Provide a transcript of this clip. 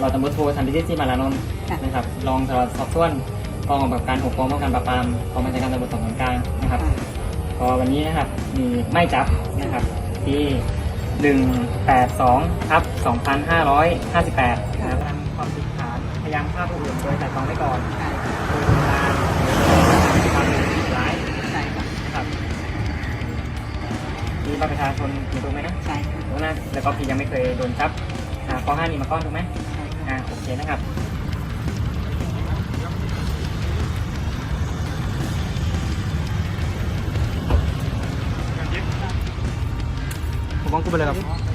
เราตำรวจโทสันติเทศที่มาลานนท์ค่ะนะครับรองสารวัตรสอบสวนกองกำกับการหกกองป้องกันปราบปรามกองบัญชาการตำรวจสอบสวนกลางนะครับก็วันนี้นะครับมีไม่จับนะครับที่182ทับ2558นะครับทำความผิดฐานพยายามฆ่าผู้อื่นโดยแต่ตรองไว้ก่อนใช่โดยเวลาความร้ายใช่ค่ะนะครับมีบัตรประชาชนอยู่ตรงไหมนะใช่ค่ะตรงนั้นแล้วก็พี่ยังไม่เคยโดนจับอ่าข้อห้านี่มาก้อนถูกไหมใช่ค่ะ อ่าโอเคนะครับผมมองกูไปเลยครับ